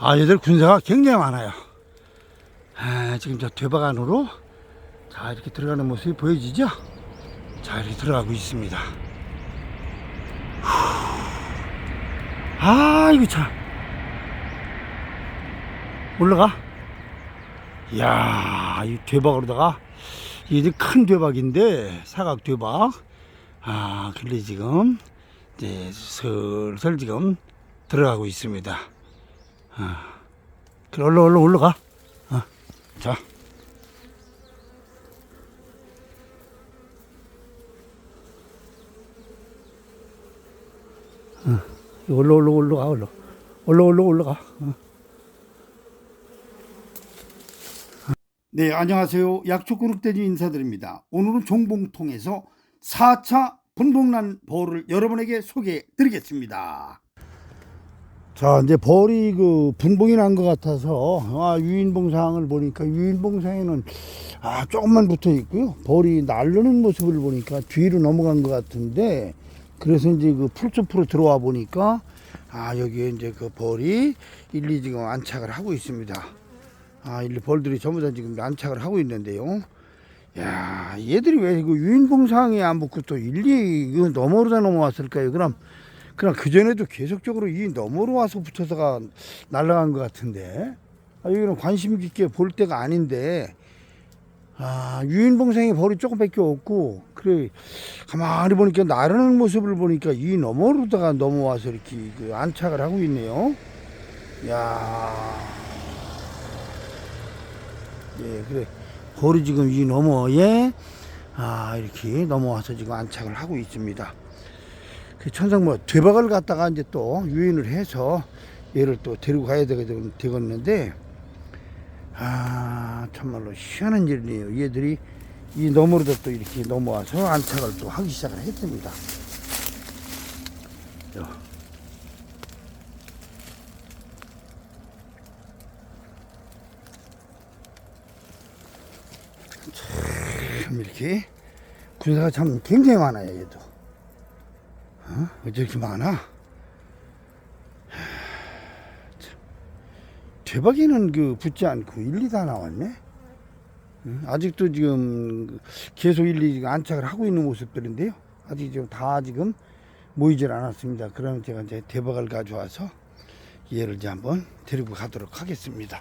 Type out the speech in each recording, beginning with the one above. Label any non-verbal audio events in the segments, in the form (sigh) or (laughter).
아, 얘들 군사가 굉장히 많아요. 아, 지금 저 대박 안으로 자, 이렇게 들어가는 모습이 보여지죠? 자, 이렇게 들어가고 있습니다. 후. 아, 이거 참. 올라가? 이야, 이 대박으로다가, 이게 큰 대박인데, 사각 대박. 아, 근데 지금, 이제 슬슬 지금 들어가고 있습니다. 아, 그래, 올라, 올라, 올라가. 어, 자. 어, 올라, 올라, 올라가, 올라. 올라, 올라, 올라가. 어. 네, 안녕하세요. 약초그룹대주 인사드립니다. 오늘은 종봉통에서 4차 분봉난 벌을 여러분에게 소개해 드리겠습니다. 자, 이제 벌이 그 분봉이 난 것 같아서 아, 유인봉상을 보니까 유인봉상에는 아, 조금만 붙어 있고요. 벌이 날르는 모습을 보니까 뒤로 넘어간 것 같은데 그래서 이제 그 풀숲으로 들어와 보니까 아, 여기에 이제 그 벌이 일리 지금 안착을 하고 있습니다. 아, 일리 벌들이 전부 다 지금 안착을 하고 있는데요. 야, 얘들이 왜 그 유인봉상에 안 붙고 또 일리 이거 너머로다 넘어왔을까요? 그럼 그럼 그 전에도 계속적으로 이 너머로 와서 붙어서가 날아간 것 같은데 아, 여기는 관심 깊게 볼 때가 아닌데 아, 유인봉상에 벌이 조금밖에 없고 그래 가만히 보니까 나르는 모습을 보니까 이 너머로다가 넘어와서 이렇게 그 안착을 하고 있네요. 야. 예, 그래. 벌이 지금 이 너머에 아, 이렇게 넘어와서 지금 안착을 하고 있습니다. 그 천상뭐 되박을 갖다가 이제 또 유인을 해서 얘를 또 데리고 가야 되겠는데 아, 참말로 희한한 일이네요. 얘들이 이 너머로도 또 이렇게 넘어와서 안착을 또 하기 시작을 했습니다. 자. 참 이렇게 군사가 참 굉장히 많아요 얘도 어? 어째 이렇게 많아. 대박에는 그 붙지 않고 일리 다 나왔네 응? 아직도 지금 계속 일리 지금 안착을 하고 있는 모습들인데요 아직 지금 다 지금 모이질 않았습니다 그러면 제가 이제 대박을 가져와서 얘를 이제 한번 데리고 가도록 하겠습니다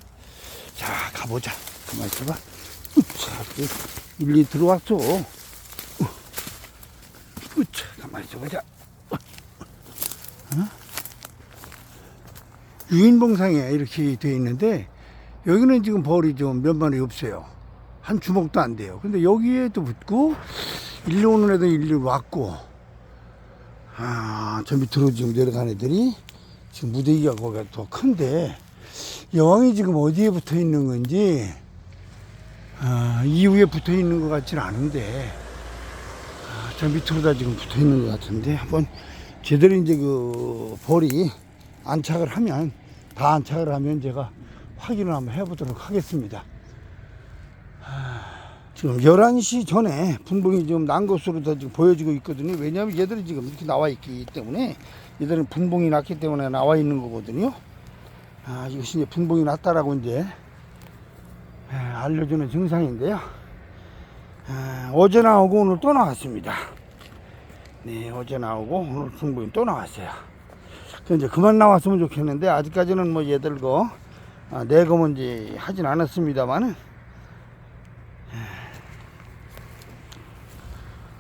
자 가보자 가만히 있어봐 으차, 일리 들어왔어. 으차, 가만히 있어보자. 어? 유인봉상에 이렇게 되어 있는데, 여기는 지금 벌이 좀 몇 마리 없어요. 한 주먹도 안 돼요. 근데 여기에도 붙고, 일리 오는 애들 일리 왔고, 아, 저 밑으로 지금 내려간 애들이, 지금 무대기가 거기가 더 큰데, 여왕이 지금 어디에 붙어 있는 건지, 아, 이후에 붙어 있는 것 같지는 않은데 아, 저 밑으로 다 지금 붙어 있는 것 같은데 한번 제대로 이제 그 벌이 안착을 하면 다 안착을 하면 제가 확인을 한번 해보도록 하겠습니다. 아, 지금 11시 전에 분봉이 지금 난 것으로 다 지금 보여지고 있거든요. 왜냐하면 얘들이 지금 이렇게 나와 있기 때문에 얘들은 분봉이 났기 때문에 나와 있는 거거든요. 아, 이것이 이제 분봉이 났다라고 이제 예, 알려주는 증상인데요. 아, 어제 나오고 오늘 또 나왔습니다. 네, 어제 나오고 오늘 승부인 또 나왔어요. 그 이제 그만 나왔으면 좋겠는데 아직까지는 뭐 얘들 거 아, 내거문지 하진 않았습니다만은 예.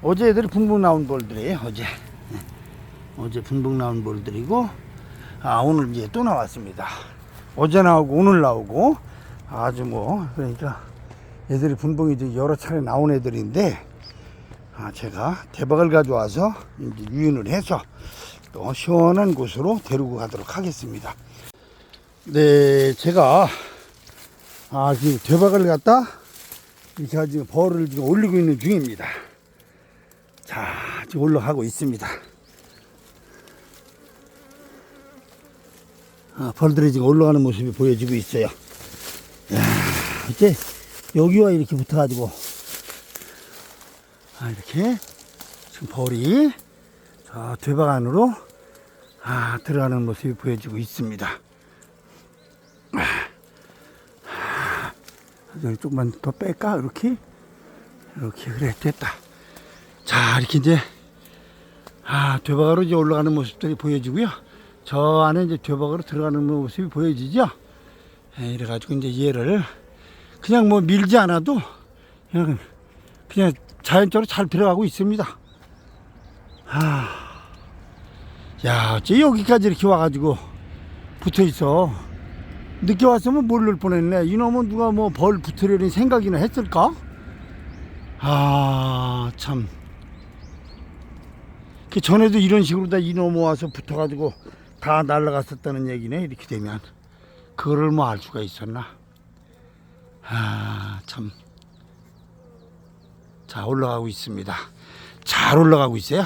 어제 애들이 분봉 나온 볼들이에요. 어제 예. 어제 분봉 나온 볼들이고 아 오늘 이제 또 나왔습니다. 어제 나오고 오늘 나오고 아주 뭐 그러니까 애들이 분봉이 이제 여러 차례 나온 애들인데 아 제가 대박을 가져와서 이제 유인을 해서 또 시원한 곳으로 데리고 가도록 하겠습니다. 네, 제가 아 지금 대박을 갖다 이렇게 지금 벌을 지금 올리고 있는 중입니다. 자, 지금 올라가고 있습니다. 아, 벌들이 지금 올라가는 모습이 보여지고 있어요. 야, 이제 여기와 이렇게 붙어가지고 아, 이렇게 지금 벌이 저 대박 안으로 아, 들어가는 모습이 보여지고 있습니다. 여기 조금만 더 뺄까? 이렇게? 이렇게, 그래, 됐다. 자, 이렇게 이제, 아, 되박으로 이제 올라가는 모습들이 보여지고요. 저 안에 이제 되박으로 들어가는 모습이 보여지죠? 예, 이래가지고 이제 얘를 그냥 뭐 밀지 않아도 그냥, 그냥 자연적으로 잘 들어가고 있습니다. 아, 야, 어째 여기까지 이렇게 와가지고 붙어 있어. 늦게 왔으면 모를 뻔했네. 이놈은 누가 뭐 벌 붙으려는 생각이나 했을까? 아, 참. 그 전에도 이런 식으로 다 이놈 와서 붙어가지고 다 날라갔었다는 얘기네. 이렇게 되면. 그거를 뭐 알 수가 있었나? 아, 참. 자, 올라가고 있습니다. 잘 올라가고 있어요.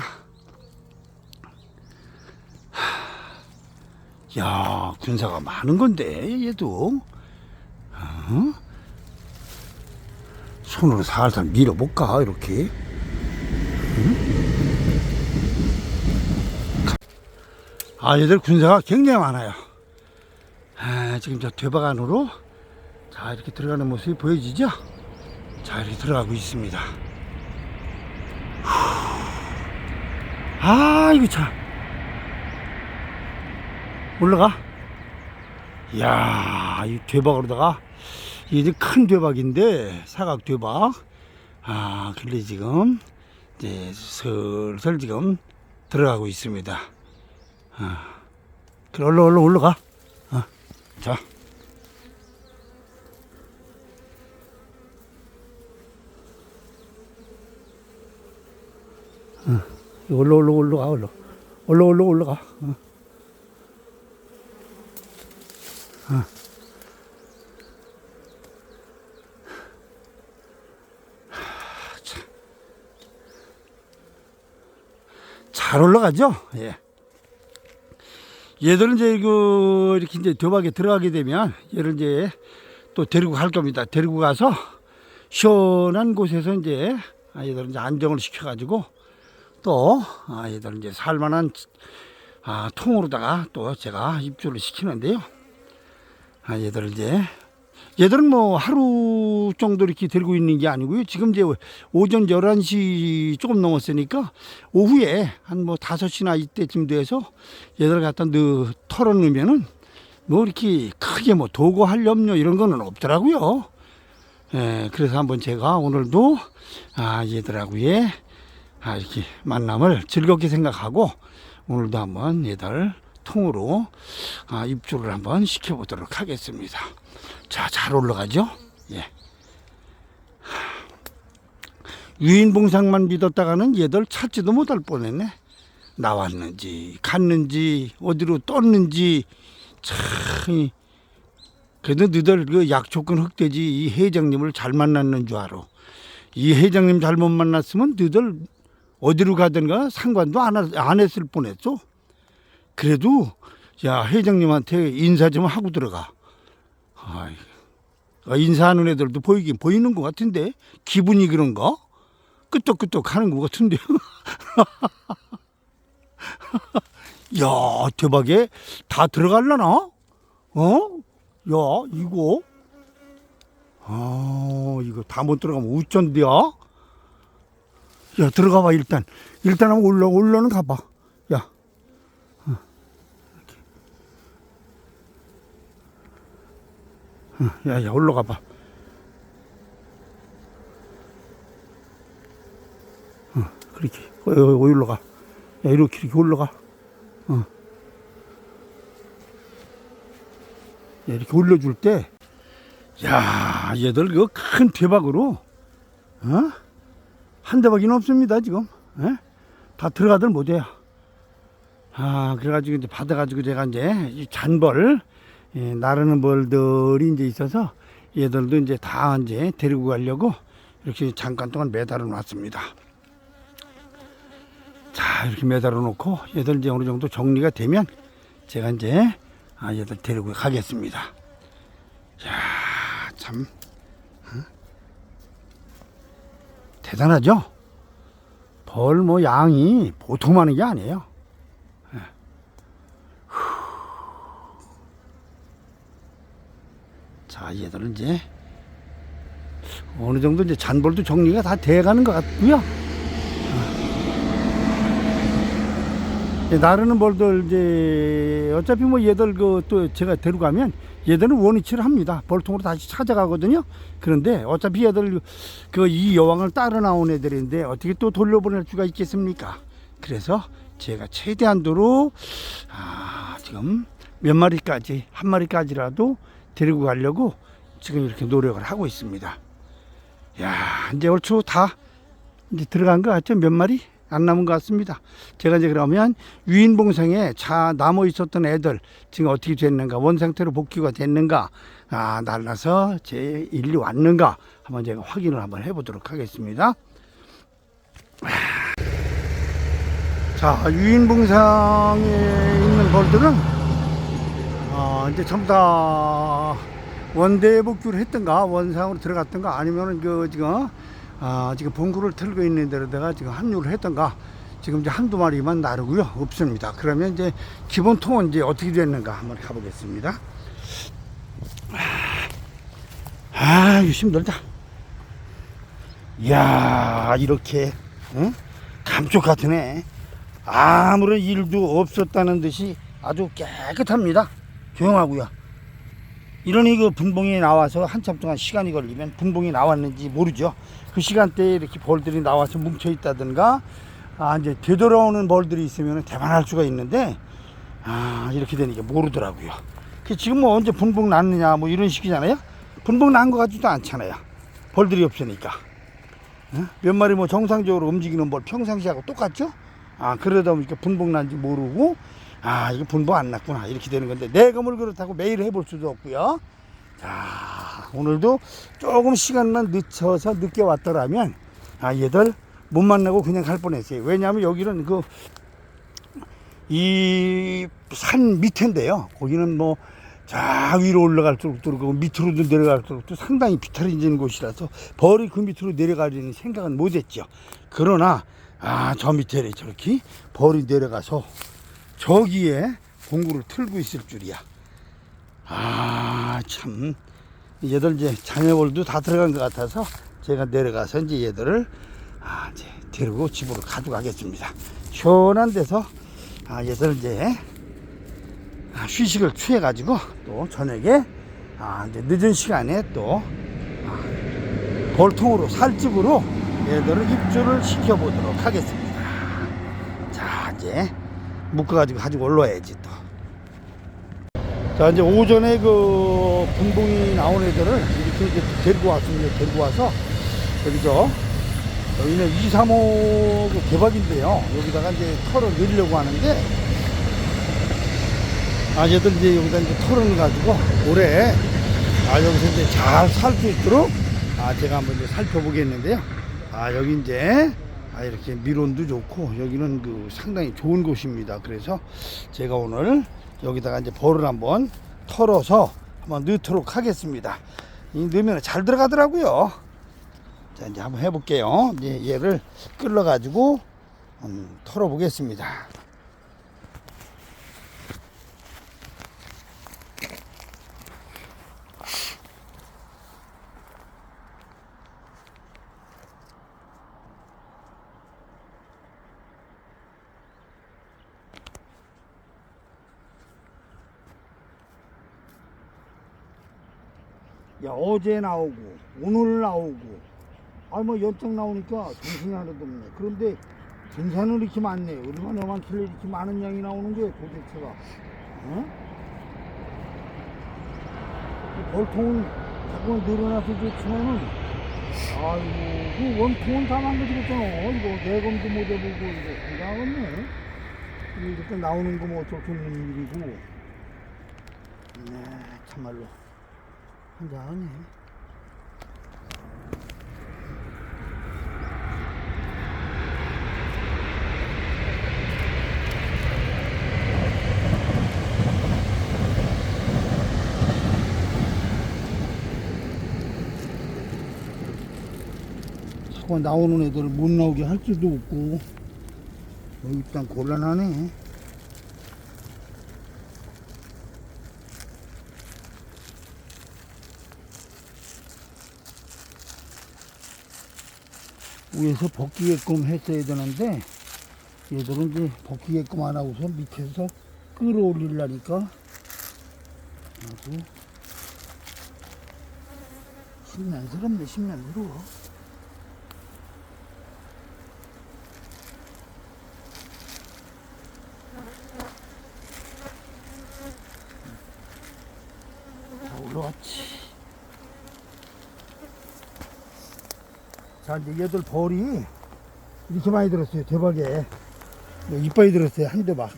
야, 군사가 많은 건데, 얘도. 어? 손으로 살살 밀어볼까, 이렇게. 응? 아, 얘들 군사가 굉장히 많아요. 아, 지금 저 되박 안으로 자, 이렇게 들어가는 모습이 보여지죠? 자, 이렇게 들어가고 있습니다. 아, 이거 참. 올라가. 이야, 이 되박으로다가, 이게 큰 되박인데, 사각 되박. 아, 근데 지금, 이제 슬슬 지금 들어가고 있습니다. 아, 그래, 얼른, 얼른 올라가. 어, 자. 어, 올라, 올라, 올라가, 올라. 올라, 올라, 올라가. 어. 잘 올라가죠? 예. 얘들은 이제 그 이렇게 이제 도박에 들어가게 되면 얘를 이제 또 데리고 갈 겁니다. 데리고 가서 시원한 곳에서 이제 아, 얘들은 이제 안정을 시켜가지고 또 아, 얘들은 이제 살만한 아, 통으로다가 또 제가 입주를 시키는데요. 아, 얘들을 이제 얘들은 뭐 하루 정도 이렇게 데리고 있는 게 아니고요. 지금 이제 오전 11시 조금 넘었으니까 오후에 한 뭐 5시나 이때쯤 돼서 얘들을 갖다 넣, 털어놓으면은 뭐 이렇게 크게 뭐 도구 할 염려 이런 거는 없더라고요. 예, 그래서 한번 제가 오늘도 아, 얘들하고의 아, 이렇게 만남을 즐겁게 생각하고 오늘도 한번 얘들 통으로 아, 입주를 한번 시켜보도록 하겠습니다. 자, 잘 올라가죠? 예. 유인봉상만 믿었다가는 얘들 찾지도 못할 뻔했네. 나왔는지, 갔는지, 어디로 떴는지, 참. 이- 그래도 너들 그 약초권 흑돼지 이 회장님을 잘 만났는 줄 알아. 이 회장님 잘못 만났으면 너들 어디로 가든가 상관도 안, 하- 안 했을 뻔했어. 그래도 야 회장님한테 인사 좀 하고 들어가. 아이, 아, 인사하는 애들도 보이긴 보이는 것 같은데 기분이 그런가? 끄떡끄떡 하는 것 같은데. (laughs) 야 대박에 다 들어갈라나? 어? 야 이거 아 이거 다 못 들어가면 어쩐데야? 야 들어가봐 일단 일단 한번 올라 올라는 가봐. 야 야, 야, 올라가 봐. 어, 그렇게. 어, 어, 어, 올라가. 야, 이렇게, 이렇게 올라가. 어. 야, 이렇게 올려줄 때, 야, 얘들 그 큰 대박으로, 어? 한 대박이는 없습니다, 지금. 예? 다 들어가들 못해요. 아, 그래가지고 이제 받아가지고 제가 이제 이 잔벌, 예, 나르는 벌들이 이제 있어서 얘들도 이제 다 이제 데리고 가려고 이렇게 잠깐 동안 매달아 놨습니다. 자, 이렇게 매달아 놓고 얘들 이제 어느 정도 정리가 되면 제가 이제 아, 얘들 데리고 가겠습니다. 야, 참. 어? 대단하죠? 벌 뭐 양이 보통 많은 게 아니에요. 자, 얘들은 이제 어느 정도 이제 잔볼도 정리가 다 돼가는 것 같고요. 나르는 벌들 이제 어차피 뭐 얘들 그 또 제가 데려가면 얘들은 원위치를 합니다. 벌통으로 다시 찾아가거든요. 그런데 어차피 얘들 그 이 여왕을 따라 나온 애들인데 어떻게 또 돌려보낼 수가 있겠습니까? 그래서 제가 최대한도로 아, 지금 몇 마리까지 한 마리까지라도 데리고 가려고 지금 이렇게 노력을 하고 있습니다. 야 이제 얼추 다 이제 들어간 것 같죠? 몇 마리 안 남은 것 같습니다. 제가 이제 그러면 유인봉상에 차 남아 있었던 애들 지금 어떻게 됐는가 원 상태로 복귀가 됐는가 아 날라서 제 일리 왔는가 한번 제가 확인을 한번 해보도록 하겠습니다. 자 유인봉상에 있는 벌들은 어, 이제 전부 다 원대 복귀를 했던가 원상으로 들어갔던가 아니면은 그 지금 아, 지금 봉구를 틀고 있는 데로다가 지금 합류를 했던가? 지금 이제 한두 마리만 나르고요. 없습니다. 그러면 이제 기본 통은 이제 어떻게 됐는가 한번 가보겠습니다. 아 힘들다. 이야 이렇게 응? 감쪽 같으네. 아무런 일도 없었다는 듯이 아주 깨끗합니다. 조용하고요 이러니 그 분봉이 나와서 한참 동안 시간이 걸리면 분봉이 나왔는지 모르죠. 그 시간대에 이렇게 벌들이 나와서 뭉쳐 있다든가, 아, 이제 되돌아오는 벌들이 있으면 대만할 수가 있는데, 아, 이렇게 되니까 모르더라고요. 그 지금 뭐 언제 분봉 났느냐, 뭐 이런 식이잖아요. 분봉 난 것 같지도 않잖아요. 벌들이 없으니까. 어? 몇 마리 뭐 정상적으로 움직이는 벌 평상시하고 똑같죠? 아, 그러다 보니까 분봉 난지 모르고, 아, 이거 분봉 안 났구나. 이렇게 되는 건데, 내검을 그렇다고 매일 해볼 수도 없고요. 자, 오늘도 조금 시간만 늦춰서 늦게 왔더라면, 아, 얘들 못 만나고 그냥 갈 뻔했어요. 왜냐하면 여기는 그, 이 산 밑인데요. 거기는 뭐, 자 위로 올라갈수록 또 그리고 밑으로도 내려갈수록 또 상당히 비탈해지는 곳이라서 벌이 그 밑으로 내려가려는 생각은 못했죠. 그러나 아 저 밑에 저렇게 벌이 내려가서 저기에 공구를 틀고 있을 줄이야. 아, 참. 얘들 이제 자매벌도 다 들어간 것 같아서 제가 내려가서 이제 얘들을 아, 이제 데리고 집으로 가져가겠습니다. 시원한 데서 아, 얘들 이제 아, 휴식을 취해가지고 또 저녁에 아, 이제 늦은 시간에 또 아, 볼통으로 살집으로 얘들을 입주를 시켜보도록 하겠습니다. 자, 이제 묶어가지고 가지고 올라와야지 또. 자, 이제 오전에 그 분봉이 나온 애들을 이렇게 이제 데리고 왔습니다. 데리고 와서 여기죠. 여기는 2, 3호 그. 여기다가 이제 털을 넣으려고 하는데 아, 얘들 이제 여기다 이제 털을 가지고 올해 아, 여기서 이제 잘 살 수 있도록 아, 제가 한번 이제 살펴보겠는데요. 아, 여기 이제 아, 이렇게 미론도 좋고 여기는 그 상당히 좋은 곳입니다. 그래서 제가 오늘 여기다가 이제 벌을 한번 털어서 한번 넣도록 하겠습니다. 이 넣으면 잘 들어가더라고요. 자, 이제 한번 해볼게요. 이제 얘를 끌어가지고 음, 털어보겠습니다. 야 어제 나오고 오늘 나오고. 아 뭐 연장 나오니까 정신이 하나도 없네. 그런데 등산은 이렇게 많네. 얼마나 많길래 이렇게 많은 양이 나오는 거야 도대체가. 어? 이 벌통은 자꾸 늘어나서 좋지만은 아이고 그 원통은 다 망가지겠잖아. 이거 내검도 못 해보고 이거 상당하겠네. 이렇게 나오는 거 뭐 어쩔 수 없는 일이고. 네 참말로 한장하네. 자꾸 나오는 애들을 못 나오게 할 수도 없고 여기 일단 곤란하네. 위에서 벗기게끔 했어야 되는데 얘들은 이제 벗기게끔 안 하고서 밑에서 끌어올리려니까 아주 신난스럽네 신난스러워 자 올라왔지 자 이제 얘들 벌이 이렇게 많이 들었어요 대박에. 뭐 이빨이 들었어요 한 대박.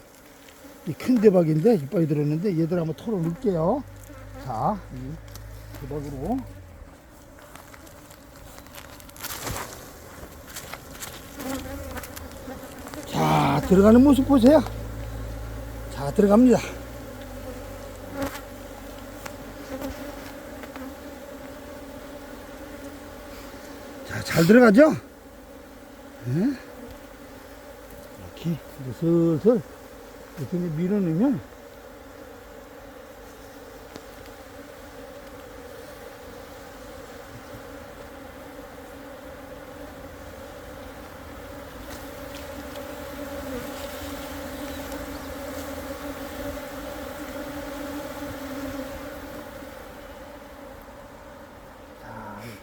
이 큰 대박인데 이빨이 들었는데 얘들 한번 털어 넣을게요. 자 이 대박으로. 자 들어가는 모습 보세요. 자 들어갑니다 잘 들어가죠? 예? 이렇게 슬슬 이렇게 밀어넣으면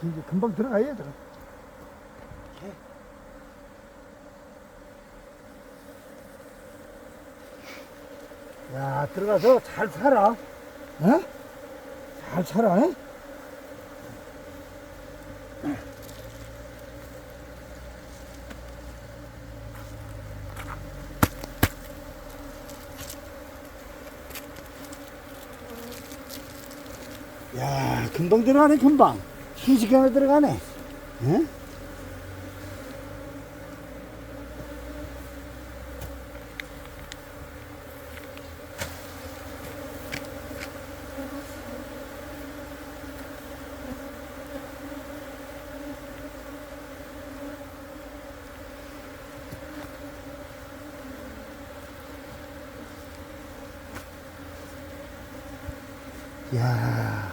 이제 금방 들어가야 들어. 야, 들어 가서 잘 살아. 어? 잘 살아. 에? 야, 금방 들어가네, 금방. 순식간에 들어가네. 응? 야.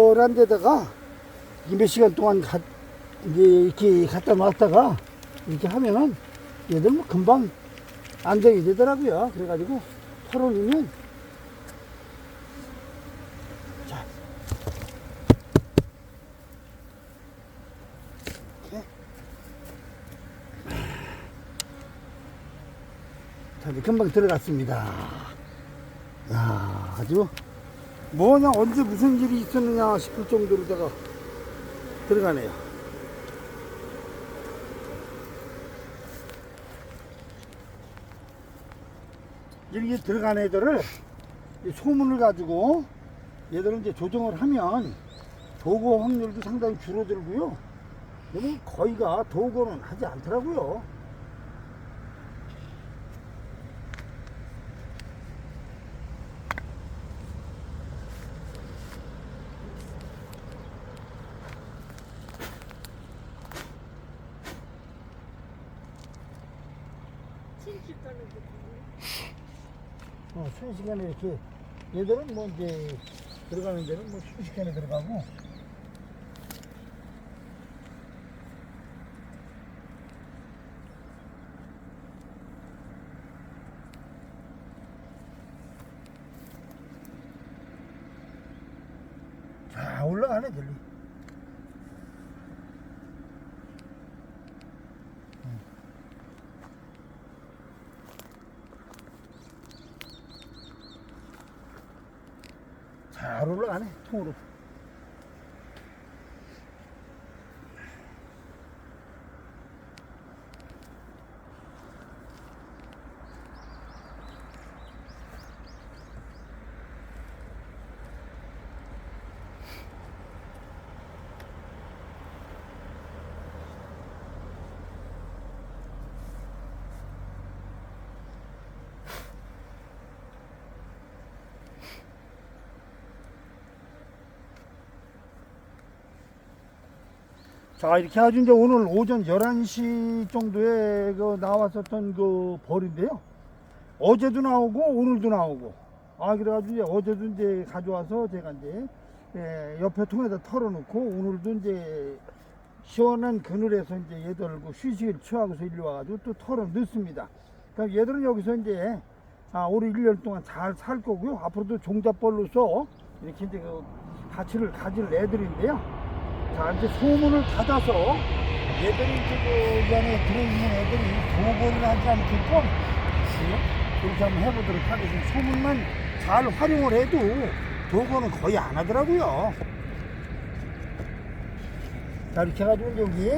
시원한 데다가 이몇 시간 동안 가, 이제 이렇게 갖다 놨다가 이렇게 하면은 얘들 뭐 금방 안정이 되더라고요. 그래가지고 털어놓으면 자. 이렇게. 자, 이제 금방 들어갔습니다. 야, 아주 뭐냐 언제 무슨 일이 있었느냐 싶을 정도로다가 들어가네요. 이렇게 들어간 애들을 이 소문을 가지고 얘들은 이제 조정을 하면 도고 확률도 상당히 줄어들고요. 거의가 도고는 하지 않더라고요. 어, 순식간에 이렇게 얘들은 뭐 이제 들어가는 데는 뭐 순식간에 들어가고. 자 올라가네 저리 잘 올 자 이렇게 아주 이제 오늘 오전 11시 정도에 그 나왔었던 그 벌인데요 어제도 나오고 오늘도 나오고 아 그래가지고 이제 어제도 이제 가져와서 제가 이제 예, 옆에 통에다 털어놓고 오늘도 이제 시원한 그늘에서 이제 얘들 그 휴식을 취하고서 일로 와가지고 또 털어 넣습니다. 그럼 얘들은 여기서 이제 아, 올해 1년 동안 잘 살 거고요. 앞으로도 종잡벌로서 이렇게 이제 그 가치를 가질 애들인데요. 자, 이제 소문을 닫아서 얘들이 이제 그 안에 들어있는 애들이 도벌을 하지 않게끔 예, 그렇게 한번 해보도록 하겠습니다. 소문만 잘 활용을 해도 도거는 거의 안 하더라고요. 자, 이렇게 해가지고 여기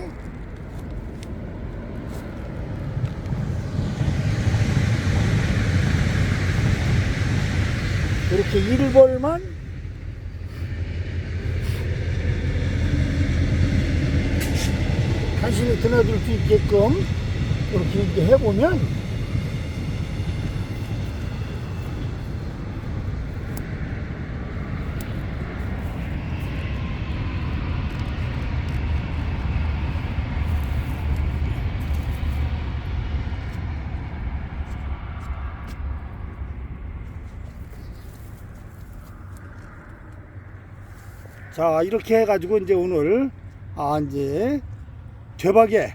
이렇게 일벌만 간신히 드나들 수 있게끔 이렇게 이제 해보면 자 이렇게 해가지고 이제 오늘 아 이제 대박의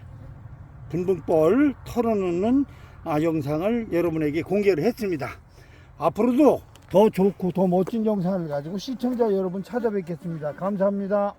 분분벌 털어놓는 아, 영상을 여러분에게 공개를 했습니다. 앞으로도 더 좋고 더 멋진 영상을 가지고 시청자 여러분 찾아뵙겠습니다. 감사합니다.